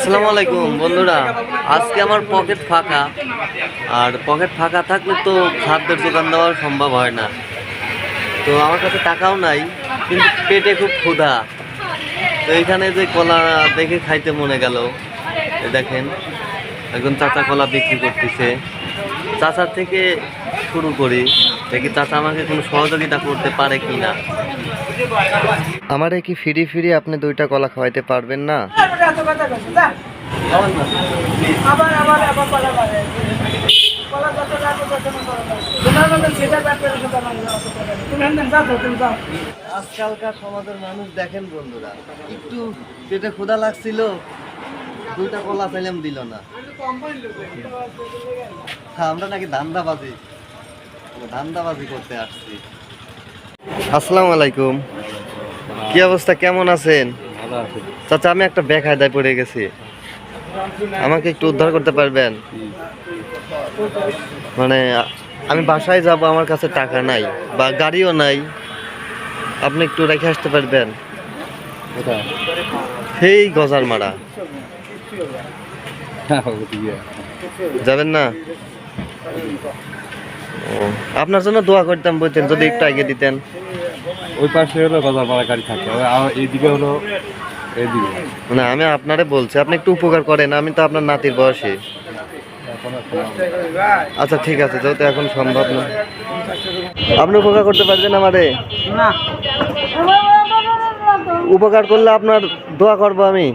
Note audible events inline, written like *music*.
আসসালামু আলাইকুম, বন্ধুরা। আজকে আমার পকেট ফাঁকা। আর পকেট ফাঁকা থাকলে তো খাদ্যের যোগান দেওয়া সম্ভব হয় না। তো আমার কাছে টাকাও নাই, কিন্তু পেটে খুব ক্ষুধা। তো এখানে যে কলা দেখে খাইতে মনে গেল দেখেন, একজন চাচা কলা বিক্রি করতেছে। চাচার থেকে শুরু করি। দেখি চাচা আমাকে কোনো সহযোগিতা করতে পারে কি না। আমারে কি ফিরি ফিরি আপনি দুইটা কলা খাওয়াইতে পারবেন না? আজকালকার সমাজের মানুষ দেখেন বন্ধুরা একটু পেটে ক্ষুধা লাগছিল দুইটা কলা চাইলাম দিল না। হ্যাঁ, আমরা নাকি ধান্দাবাজি। ধান্দাবাজি করতে আসছি। আসসালামু আলাইকুম। কি অবস্থা? কেমন আছেন? চাচা আমি একটা বেকায়দায় পড়ে গেছি। আমাকে একটু উদ্ধার করতে পারবেন? মানে আমি বাসায় যাব আমার কাছে টাকা নাই বা গাড়িও নাই। আপনি একটু রেখে আসতে পারবেন? সেই গজার মারা *laughs* যাবেন না? আপনার জন্য দোয়া করতাম বলতেন যদি একটু আগে দিতেন। ওই পাশে হলো গজারপাড়া গাড়ি থাকে আর এইদিকে হলো এইদিকে। মানে আমি আপনারে বলছি আপনি একটু উপকার করেন আমি তো আপনার নাতির বয়সী। আচ্ছা ঠিক আছে যেহেতু এখন সম্ভব না। আপনি উপকার করতে পারবেন আমারে? উপকার করলে আপনার দোয়া করব আমি?